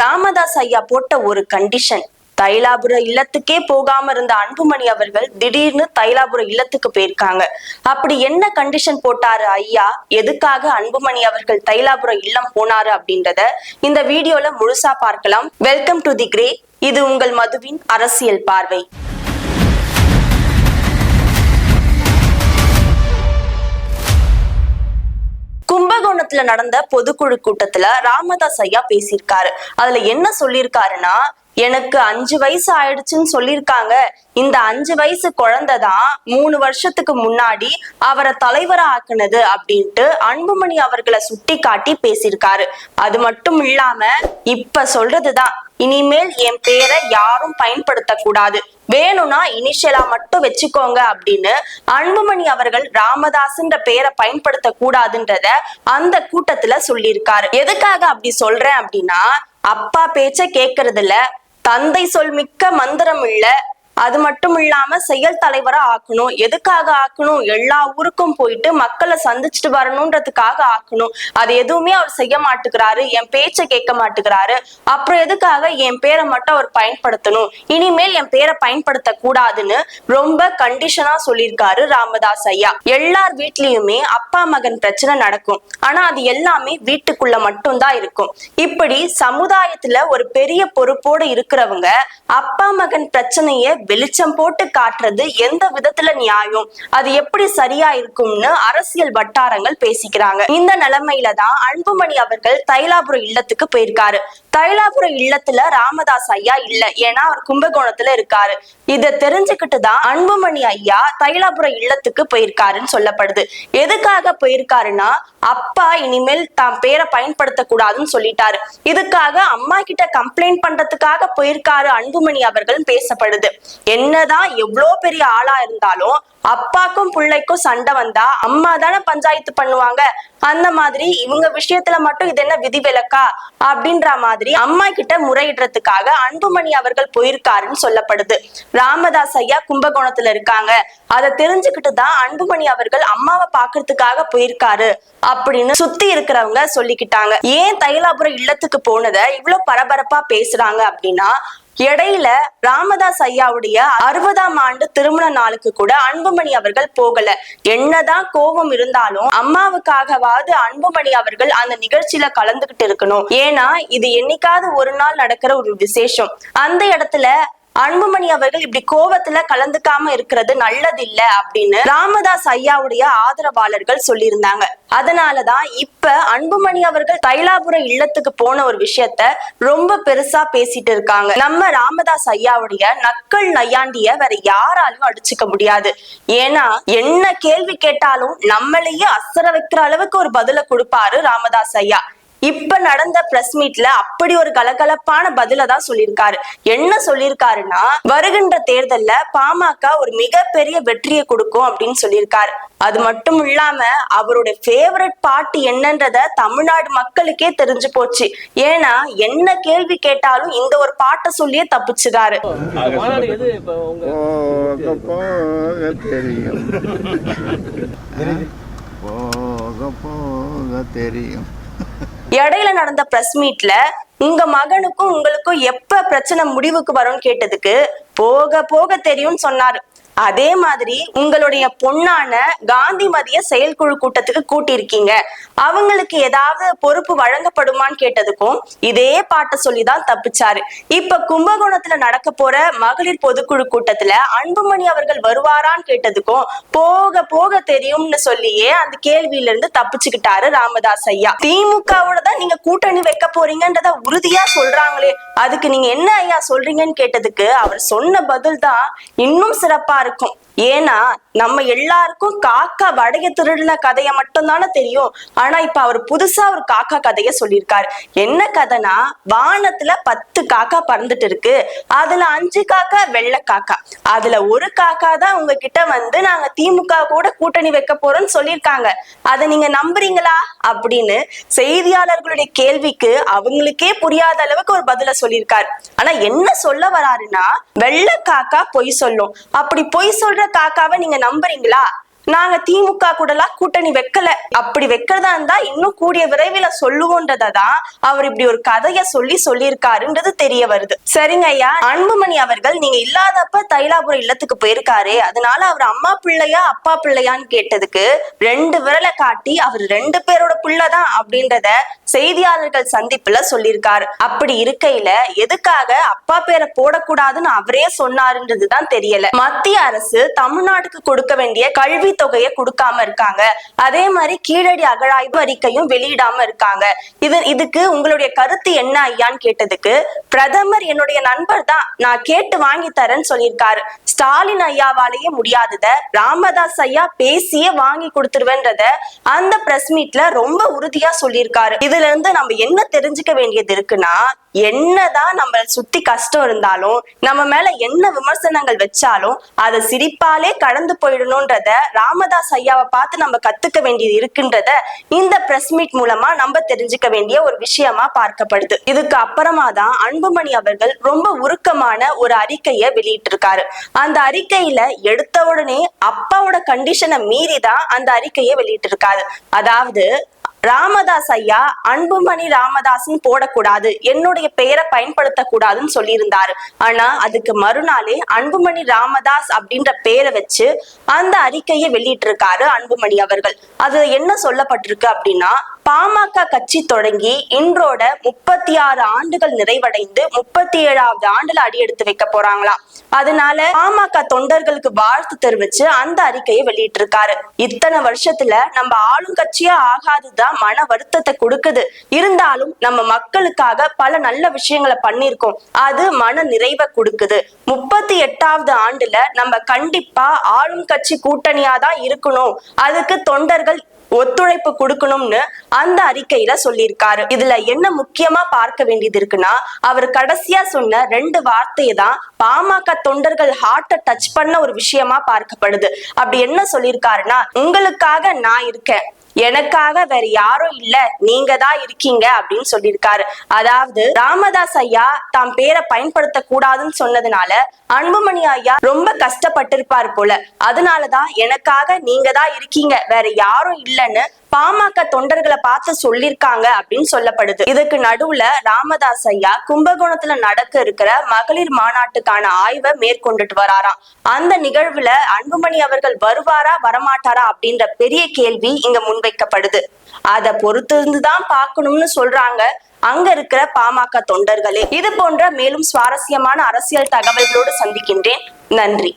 ராமதாஸ் ஐயா போட்ட ஒரு கண்டிஷன் தைலாபுர இல்லத்துக்கே போகாம இருந்த அன்புமணி அவர்கள் திடீர்னு தைலாபுர இல்லத்துக்கு போயிருக்காங்க. அப்படி என்ன கண்டிஷன் போட்டாரு ஐயா? எதுக்காக அன்புமணி அவர்கள் தைலாபுர இல்லம் போனாரு அப்படின்றத இந்த வீடியோல முழுசா பார்க்கலாம். வெல்கம் டு தி கிரே இது உங்கள் மதுவின் அரசியல் பார்வை. கும்பகோணத்துல நடந்த பொதுக்குழு கூட்டத்துல ராமதாஸ் ஐயா பேசியிருக்காரு. அதுல என்ன சொல்லியிருக்காருன்னா எனக்கு அஞ்சு வயசு ஆயிடுச்சுன்னு சொல்லியிருக்காங்க. இந்த அஞ்சு வயசு குழந்தை தான் மூணு வருஷத்துக்கு முன்னாடி அவரை தலைவரா ஆக்குனது அப்படின்ட்டு அன்புமணி அவர்களை சுட்டி காட்டி பேசியிருக்காரு. அது மட்டும் இல்லாம இப்ப சொல்றதுதான். இனிமேல் என் பேரை யாரும் பயன்படுத்த கூடாது வேணும்னா இனிஷியலா மட்டும் வச்சுக்கோங்க அப்படின்னு அன்புமணி அவர்கள் ராமதாஸ்ன்ற பேரை பயன்படுத்த கூடாதுன்றத அந்த கூட்டத்துல சொல்லியிருக்காரு. எதுக்காக அப்படி சொல்றேன் அப்படின்னா அப்பா பேச்ச கேக்குறதுல தந்தை சொல் மிக்க மந்திரம் இல்ல அது மட்டும் இல்லாம செயல் தலைவரா ஆக்கணும். எதுக்காக ஆக்கணும்? எல்லா ஊருக்கும் போயிட்டு மக்களை சந்திச்சுட்டு வரணும்ன்றதுக்காக ஆக்கணும். அது எதுவுமே அவர் செய்ய மாட்டுக்கிறாரு என் பேச்சை கேட்க மாட்டுக்கிறாரு அப்புறம் எதுக்காக என் பேரை மட்டும் அவர் பயன்படுத்தணும்? இனிமேல் என் பேரை பயன்படுத்த கூடாதுன்னு ரொம்ப கண்டிஷனா சொல்லியிருக்காரு ராமதாஸ் ஐயா. எல்லார் வீட்லயுமே அப்பா மகன் பிரச்சனை நடக்கும். ஆனா அது எல்லாமே வீட்டுக்குள்ள மட்டும்தான் இருக்கும். இப்படி சமுதாயத்துல ஒரு பெரிய பொறுப்போடு இருக்கிறவங்க அப்பா மகன் பிரச்சனைய வெளிச்சம் போட்டு காட்டுறது எந்த விதத்துல நியாயம்? அது எப்படி சரியா இருக்கும்னு அரசியல் வட்டாரங்கள் பேசிக்கிறாங்க. இந்த நிலைமையில தான் அன்புமணி அவர்கள் தைலாபுரம் இல்லத்துக்கு போயிருக்காரு. தைலாபுரம் இல்லத்துல ராமதாஸ் ஐயா இல்ல. ஏன்னா அவர் கும்பகோணத்துல இருக்காரு. இத தெரிஞ்சுக்கிட்டு தான் அன்புமணி ஐயா தைலாபுரம் இல்லத்துக்கு போயிருக்காருன்னு சொல்லப்படுது. எதுக்காக போயிருக்காருன்னா அப்பா இனிமேல் தான் பேரை பயன்படுத்த கூடாதுன்னு சொல்லிட்டாரு. இதுக்காக அம்மா கிட்ட கம்ப்ளைண்ட் பண்றதுக்காக போயிருக்காரு அன்புமணி அவர்கள் பேசப்படுது. என்னதான் எவ்வளோ பெரிய ஆளா இருந்தாலும் அப்பாக்கும் பிள்ளைக்கும் சண்டை வந்தா அம்மா தானே பஞ்சாயத்து பண்ணுவாங்க. அந்த மாதிரி இவங்க விஷயத்துல மட்டும் இது என்ன விதிவிலக்கா? அப்படின்ற மாதிரி அம்மா கிட்ட முறையிடுறதுக்காக அன்புமணி அவர்கள் போயிருக்காருன்னு சொல்லப்படுது. ராமதாஸ் ஐயா கும்பகோணத்துல இருக்காங்க. அதை தெரிஞ்சுக்கிட்டு தான் அன்புமணி அவர்கள் அம்மாவை பாக்குறதுக்காக போயிருக்காரு அப்படின்னு சுத்தி இருக்கிறவங்க சொல்லிக்கிட்டாங்க. ஏன் தைலாபுரம் இல்லத்துக்கு போனதை இவ்வளவு பரபரப்பா பேசுறாங்க அப்படின்னா இடையில ராமதாஸ் ஐயாவுடைய அறுபதாம் ஆண்டு திருமண நாளுக்கு கூட அன்புமணி அவர்கள் போகல. என்னதான் கோபம் இருந்தாலும் அம்மாவுக்காகவாவது அன்புமணி அவர்கள் அந்த நிகழ்ச்சியில கலந்துகிட்டு இருக்கணும். ஏன்னா இது என்னைக்காவது ஒரு நாள் நடக்கிற ஒரு விசேஷம். அந்த இடத்துல அன்புமணி அவர்கள் இப்படி கோவத்துல கலந்துக்காம இருக்கிறது நல்லது இல்ல அப்படின்னு ராமதாஸ் ஐயாவுடைய ஆதரவாளர்கள் சொல்லியிருந்தாங்க. அதனாலதான் இப்ப அன்புமணி அவர்கள் தைலாபுர இல்லத்துக்கு போன ஒரு விஷயத்த ரொம்ப பெருசா பேசிட்டு இருக்காங்க. நம்ம ராமதாஸ் ஐயாவுடைய நக்கல் நையாண்டிய வேற யாராலும் அடிச்சுக்க முடியாது. ஏன்னா என்ன கேள்வி கேட்டாலும் நம்மளையே அசர வைக்கிற அளவுக்கு ஒரு பதில கொடுப்பாரு ராமதாஸ் ஐயா. இப்ப நடந்த பிரஸ் மீட்ல அப்படி ஒரு கலகலப்பான பதில தான் சொல்லியிருக்காரு. என்ன சொல்லியிருக்காருன்னா வருகின்ற தேர்தல்ல பாமக ஒரு மிகப்பெரிய வெற்றியை கொடுக்கும் அப்படின்னு சொல்லியிருக்காரு. அது மட்டும் இல்லாம அவருடைய ஃபேவரட் பாட்டு என்னன்றத தமிழ்நாடு மக்களுக்கே தெரிஞ்சு போச்சு. ஏன்னா என்ன கேள்வி கேட்டாலும் இந்த ஒரு பாட்டை சொல்லியே தப்பிச்சுறாரு தெரியும் போக போக தெரியும். இடையில நடந்த பிரஸ் மீட்ல உங்க மகனுக்கும் உங்களுக்கும் எப்ப பிரச்சனை முடிவுக்கு வரும்னு கேட்டதுக்கு போக போக தெரியும்னு சொன்னாரு. அதே மாதிரி உங்களுடைய பொண்ணான காந்திமதிய செயற்குழு கூட்டத்துக்கு கூட்டியிருக்கீங்க. அவங்களுக்கு ஏதாவது பொறுப்பு வழங்கப்படுமான்னு கேட்டதுக்கும் இதே பாட்டை சொல்லிதான் தப்பிச்சாரு. இப்ப கும்பகோணத்துல நடக்க போற மகளிர் பொதுக்குழு கூட்டத்துல அன்புமணி அவர்கள் வருவாரான்னு கேட்டதுக்கும் போக போக தெரியும்னு சொல்லியே அந்த கேள்வியில இருந்து தப்பிச்சுக்கிட்டாரு ராமதாஸ் ஐயா. திமுகவோட தான் நீங்க கூட்டணி வைக்க போறீங்கன்றத உறுதியா சொல்றாங்களே. அதுக்கு நீங்க என்ன ஐயா சொல்றீங்கன்னு கேட்டதுக்கு அவர் சொன்ன பதில் தான் இன்னும் சிறப்பா இருக்கும் ஏன்னா நம்ம எல்லாருக்கும் காக்கா வடைய திருடின கதையை மட்டும் தானே தெரியும். ஆனா இப்ப அவர் புதுசா ஒரு காக்கா கதைய சொல்லியிருக்காரு. என்ன கதைனா வானத்துல பத்து காக்கா பறந்துட்டு இருக்கு. அதுல அஞ்சு காக்கா வெள்ளை காக்கா. அதுல ஒரு காக்கா தான் உங்ககிட்ட வந்து நாங்க திமுக கூட கூட்டணி வைக்க போறோம்னு சொல்லியிருக்காங்க. அதை நீங்க நம்புறீங்களா? அப்படின்னு செய்தியாளர்களுடைய கேள்விக்கு அவங்களுக்கே புரியாத அளவுக்கு ஒரு பதில சொல்லியிருக்காரு. ஆனா என்ன சொல்ல வராருன்னா வெள்ளை காக்கா பொய் சொல்லும். அப்படி பொய் சொல்ற காக்காவை நீங்க நம்புறீங்களா? நாங்க திமுக கூடலாம் கூட்டணி வைக்கல. அப்படி வைக்கிறதா இருந்தா இன்னும் கூடிய விரைவில் சொல்லுவோன்றதான் அவர் இப்படி ஒரு கதைய சொல்லி சொல்லியிருக்காருன்றது தெரிய வருது. சரிங்க ஐயா. அன்புமணி அவர்கள் நீங்க இல்லாதப்ப தைலாபுரம் இல்லத்துக்கு போயிருக்காரு. அதனால அவர் அம்மா பிள்ளையா அப்பா பிள்ளையான்னு கேட்டதுக்கு ரெண்டு விரலை காட்டி அவர் ரெண்டு பேரோட பிள்ளைதான் அப்படின்றத செய்தியாளர்கள் சந்திப்புல சொல்லியிருக்காரு. அப்படி இருக்கையில எதுக்காக அப்பா பேரை போடக்கூடாதுன்னு அவரே சொன்னாருன்றதுதான் தெரியல. மத்திய அரசு தமிழ்நாட்டுக்கு கொடுக்க வேண்டிய கல்வி நிதித்தொகையை கொடுக்காம இருக்காங்க. அதே மாதிரி கீழடி அகழாய்வு அறிக்கையும் வெளியிடாம இருக்காங்க. இது இதுக்கு உங்களுடைய கருத்து என்ன ஐயான்னு கேட்டதுக்கு பிரதமர் என்னுடைய நண்பர் தான் நான் கேட்டு வாங்கி தரேன்னு சொல்லியிருக்காரு. ஸ்டாலின் ஐயாவாலேயே முடியாதத ராமதாஸ் ஐயா பேசியே வாங்கி கொடுத்துருவேன்றத அந்த பிரஸ் மீட்ல ரொம்ப உறுதியா சொல்லியிருக்காரு. இதுல இருந்து நம்ம என்ன தெரிஞ்சுக்க வேண்டியது இருக்குன்னா என்னதான் நம்ம சுத்தி கஷ்டம் இருந்தாலும் நம்ம மேல என்ன விமர்சனங்கள் வச்சாலும் அதை சிரிப்பாலே கடந்து போயிடணும்ன்றத ராமதாஸ் ஐயாவை பார்த்து நம்ம கத்துக்க வேண்டியது இருக்குன்றத இந்த பிரஸ் மீட் மூலமா நம்ம தெரிஞ்சுக்க வேண்டிய ஒரு விஷயமா பார்க்கப்படுது. இதுக்கு அப்புறமா தான் அன்புமணி அவர்கள் ரொம்ப உருக்கமான ஒரு அறிக்கையை வெளியிட்டிருக்காரு. அந்த அறிக்கையில எடுத்த உடனே அப்பாவோட கண்டிஷனை மீறி தான் அந்த அறிக்கையை வெளியிட்டிருக்காரு. அதாவது ராமதாஸ் ஐயா அன்புமணி ராமதாஸ்னு போடக்கூடாது. என்னுடைய பெயரை பயன்படுத்த கூடாதுன்னு சொல்லியிருந்தாரு. ஆனா அதுக்கு மறுநாளே அன்புமணி ராமதாஸ் அப்படின்ற பெயரை வச்சு அந்த அறிக்கையை வெளியிட்டு இருக்காரு அன்புமணி அவர்கள். அது என்ன சொல்லப்பட்டிருக்கு அப்படின்னா பாமக கட்சி தொடங்கி இன்றோட முப்பத்தி ஆறு ஆண்டுகள் நிறைவடைந்து முப்பத்தி ஏழாவது ஆண்டுல அடி எடுத்து வைக்க போறாங்களாம். அதனால பாமக தொண்டர்களுக்கு வாழ்த்து தெரிவிச்சு அந்த அறிக்கையை வெளியிட்டிருக்காரு. இத்தனை வருஷத்துல நம்ம ஆளுங்கட்சியா ஆகாதுதான் மன வருத்தத்தை கொடுக்குது. இருந்தாலும் நம்ம மக்களுக்காக பல நல்ல விஷயங்களை பண்ணிருக்கோம் அது மன நிறைவை கொடுக்குது. முப்பத்தி எட்டாவது ஆண்டுல நம்ம கண்டிப்பா ஆளும் கட்சி கூட்டணியா தான் இருக்கணும். அதுக்கு தொண்டர்கள் ஒத்துழைப்பு கொடுக்கணும்னு அந்த அறிக்கையில சொல்லியிருக்காரு. இதுல என்ன முக்கியமா பார்க்க வேண்டியது இருக்குன்னா அவர் கடைசியா சொன்ன ரெண்டு வார்த்தையை தான் பாமக தொண்டர்கள் ஹார்ட்டை டச் பண்ண ஒரு விஷயமா பார்க்கப்படுது. அப்படி என்ன சொல்லியிருக்காருன்னா உங்களுக்காக நான் இருக்கேன். எனக்காக வேற யாரும் இல்ல நீங்க தான் இருக்கீங்க அப்படின்னு சொல்லியிருக்காரு. அதாவது ராமதாஸ் ஐயா தாம் பேரை பயன்படுத்த கூடாதுன்னு சொன்னதுனால அன்புமணி ஐயா ரொம்ப கஷ்டப்பட்டிருப்பார் போல. அதனாலதான் எனக்காக நீங்க தான் இருக்கீங்க வேற யாரும் இல்லைன்னு பாமக தொண்டர்களை பார்த்து சொல்லியிருக்காங்க அப்படின்னு சொல்லப்படுது. இதுக்கு நடுவுல ராமதாஸ் ஐயா கும்பகோணத்துல நடக்க இருக்கிற மகளிர் மாநாட்டுக்கான ஆய்வை மேற்கொண்டுட்டு வராராம். அந்த நிகழ்வுல அன்புமணி அவர்கள் வருவாரா வரமாட்டாரா அப்படின்ற பெரிய கேள்வி இங்க முன்வைக்கப்படுது. அதை பொறுத்து இருந்துதான் பார்க்கணும்னு சொல்றாங்க அங்க இருக்கிற பாமக தொண்டர்களே. இது போன்ற மேலும் சுவாரஸ்யமான அரசியல் தகவல்களோடு சந்திக்கின்றேன். நன்றி.